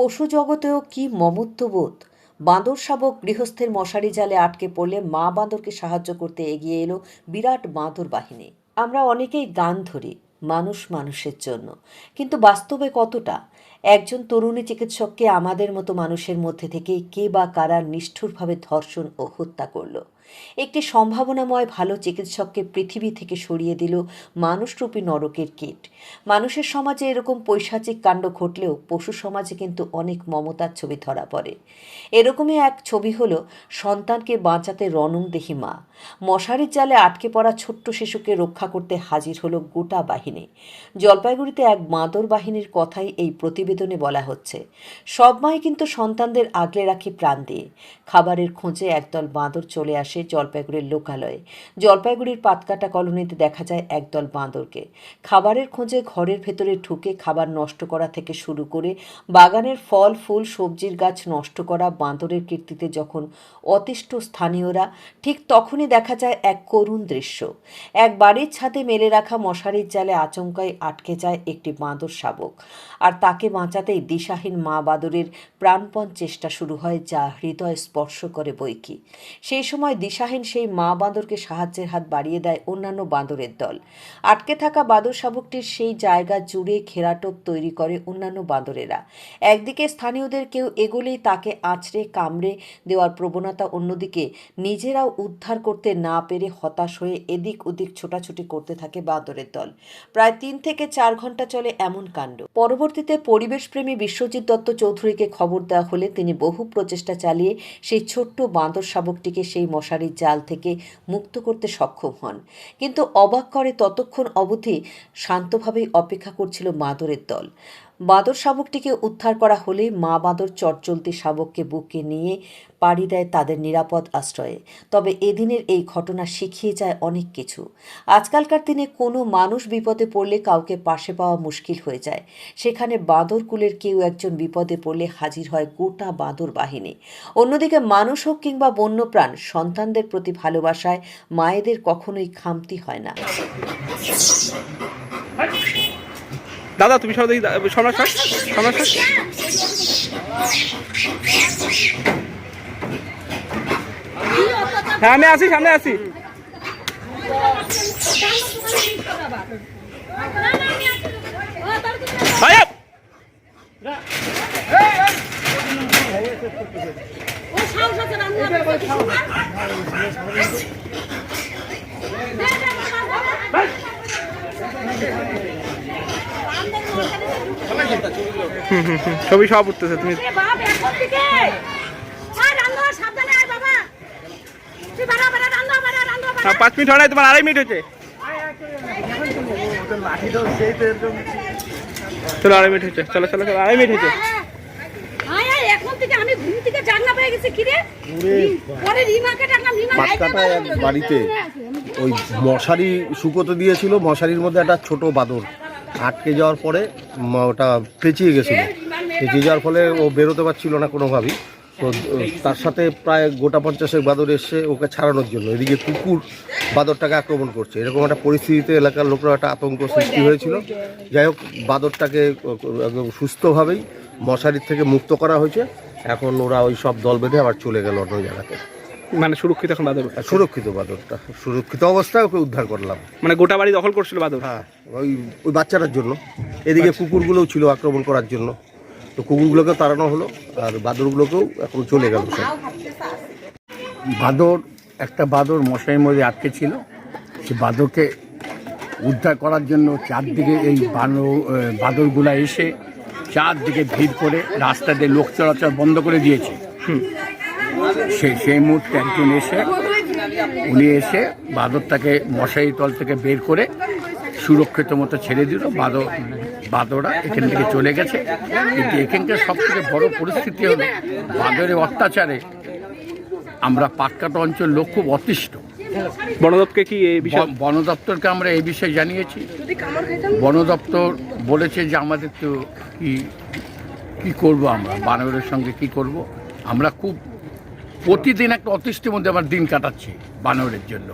পশু জগতেও কি মমত্ববোধ? বাঁদর শাবক গৃহস্থের মশারি জালে আটকে পড়লে মা বাঁদরকে সাহায্য করতে এগিয়ে এলো বিরাট বাঁদর বাহিনী। আমরা অনেকেই গান ধরি, মানুষ মানুষের জন্য। কিন্তু বাস্তবে কতটা? একজন তরুণী চিকিৎসককে আমাদের মতো মানুষের মধ্যে থেকে কে বা কারা নিষ্ঠুরভাবে ধর্ষণ ও হত্যা করল। একটি সম্ভাবনাময় ভালো চিকিৎসককে পৃথিবী থেকে সরিয়ে দিল মানুষরূপী নরকের কীট। মানুষের সমাজে এরকম পৈশাচিক কাণ্ড ঘটলেও পশু সমাজে কিন্তু অনেক মমতার ছবি ধরা পড়ে। এরকমই এক ছবি হলো সন্তানকে বাঁচাতে রণংদেহী মা। মশারির জালে আটকে পড়া ছোট্ট শিশুকে রক্ষা করতে হাজির হলো গোটা বাহিনী। জলপাইগুড়িতে এক বাঁদর বাহিনীর কথাই এই প্রতিবেদনে বলা হচ্ছে, সব মাই কিন্তু সন্তানদের আগলে রাখে প্রাণ দিয়ে। খাবারের খোঁজে একদল বাঁদর চলে আসে জলপাইগুড়ির লোকালয়ে। জলপাইগুড়ির পাতকাটা কলোনিতে দেখা যায় একদল বাঁদরকে। খাবারের খোঁজে ঘরের ভেতরে ঢুকে খাবার নষ্ট করা থেকে শুরু করে বাগানের ফল, ফুল, সবজির গাছ নষ্ট করা বাঁদরের কীর্তিতে যখন অতিষ্ঠ স্থানীয়রা, ঠিক তখনই দেখা যায় এক করুণ দৃশ্য। এক বাড়ির ছাদে মেলে রাখা মশারির জালে আচমকায় আটকে যায় একটি বাঁদর শাবক। আর তাকে বাঁচাতেই দিশাহীন মা বাদরের প্রাণপণ চেষ্টা শুরু হয় যা হৃদয় স্পর্শ করে বইকি। সেই সময় দিশাহীন সেই মা বাঁদরকে সাহায্যের হাত বাড়িয়ে দেয় অন্যান্য বাঁদরের দল। আটকে থাকা বাঁদর শাবকটির সেই জায়গা জুড়ে ঘেরাটোপ তৈরি করে অন্যান্য বাঁদরেরা। একদিকে স্থানীয়দের কেউ এগোলেই তাকে আঁচড়ে, কামড়ে দেওয়ার প্রবণতা, অন্যদিকে নিজেরাও উদ্ধার করতে না পেরে হতাশ হয়ে এদিক ওদিক ছোটাছুটি করতে থাকে বাঁদরের দল। প্রায় তিন থেকে চার ঘণ্টা চলে এমন কাণ্ড। পরবর্তীতে পরিবেশপ্রেমী বিশ্বজিৎ দত্ত চৌধুরীকে খবর দেওয়া হলে তিনি বহু প্রচেষ্টা চালিয়ে সেই ছোট্ট বাঁদর শাবকটিকে সেই মশারির জাল থেকে মুক্ত করতে সক্ষম হন। কিন্তু অবাক করে ততক্ষণ অবধি শান্তভাবেই অপেক্ষা করছিল বাঁদরের দল। বাঁদর শাবকটিকে উদ্ধার করা হলে মা বাঁদর চটচলতি শাবককে বুকে নিয়ে পাড়ি দেয় তাদের নিরাপদ আশ্রয়ে। তবে এদিনের এই ঘটনা শিখিয়ে যায় অনেক কিছু। আজকালকার দিনে কোনো মানুষ বিপদে পড়লে কাউকে পাশে পাওয়া মুশকিল হয়ে যায়। সেখানে বাঁদর কুলের কেউ একজন বিপদে পড়লে হাজির হয় গোটা বাঁদর বাহিনী। অন্যদিকে মানুষ হোক কিংবা বন্যপ্রাণ, সন্তানদের প্রতি ভালোবাসায় মায়েদের কখনোই খামতি হয় না। দাদা তুমি সব দেখি সম্রাট স্যার সম্রাট স্যার হ্যাঁ আমি আছি সামনে আছি ভাইয়া বাড়া রান্না বাড়া হ্যাঁ, পাঁচ মিনিট হয় তোমার আড়াই মিনিট হয়েছে। চলো আড়াই মিনিট হয়েছে। চলো চলো চলো আড়াই মিনিট হয়েছে। আয় আয় এখন থেকে আমি ঘুম থেকে জাগনা পেয়ে গেছি কি রে পরে রিমাকে ডাকলাম রিমা পাটকাটায় এক বাড়িতে ওই মশারি শুকোতে দিয়েছিল মশারির মধ্যে একটা ছোট বাদর। আটকে যাওয়ার পরে ওটা পেঁচিয়ে গেছিল। পেঁচিয়ে যাওয়ার ফলে ও বেরোতে পারছিল না কোনোভাবেই। তো তার সাথে প্রায় গোটা পঞ্চাশেক বাদর এসে ওকে ছাড়ানোর জন্য। এদিকে কুকুর বাদরটাকে আক্রমণ করছে। এরকম একটা পরিস্থিতিতে এলাকার লোকরা একটা আতঙ্ক সৃষ্টি হয়েছিল। যাই হোক, বাদরটাকে একদম সুস্থভাবেই মশারির থেকে মুক্ত করা হয়েছে। এখন ওরা ওই সব দল বেঁধে আবার চলে গেল অন্য জায়গাতে। মানে সুরক্ষিত এখন বাদর সুরক্ষিত বাদরটা সুরক্ষিত অবস্থায় ওকে উদ্ধার করলাম। মানে গোটা বাড়ি দখল করছিল বাদর হ্যাঁ ওই ওই বাচ্চাটার জন্য। এদিকে কুকুরগুলোও ছিল আক্রমণ করার জন্য। তো কুকুরগুলোকে তাড়ানো হলো আর বাদরগুলোকেও এখন চলে গেল বাদর একটা বাদর মশারির মধ্যে আটকে ছিল। সে বাদরকে উদ্ধার করার জন্য চারদিকে এই বানর বাদরগুলা এসে চারদিকে ভিড় করে রাস্তা দিয়ে লোক চলাচল বন্ধ করে দিয়েছে। সেই সেই মুহূর্তে একজন এসে উনি এসে বাঁদরটাকে মশারি তল থেকে বের করে সুরক্ষিত মতো ছেড়ে দিল। বাঁদর বাদরা এখান থেকে চলে গেছে। কিন্তু এখানকার সব থেকে বড় পরিস্থিতি হলো বাদরের অত্যাচারে আমরা পাটকাটা অঞ্চল লোক খুব অতিষ্ঠ। বন দপ্তরকে কি এই বিষয়ে বন দপ্তরকে আমরা এই বিষয়ে জানিয়েছি। বন দপ্তর বলেছে যে আমাদের তো কি কি করব আমরা? বানরের সঙ্গে কি করব? আমরা খুব প্রতিদিন একটা অতিষ্ঠের মধ্যে আমার দিন কাটাচ্ছি বানরের জন্য।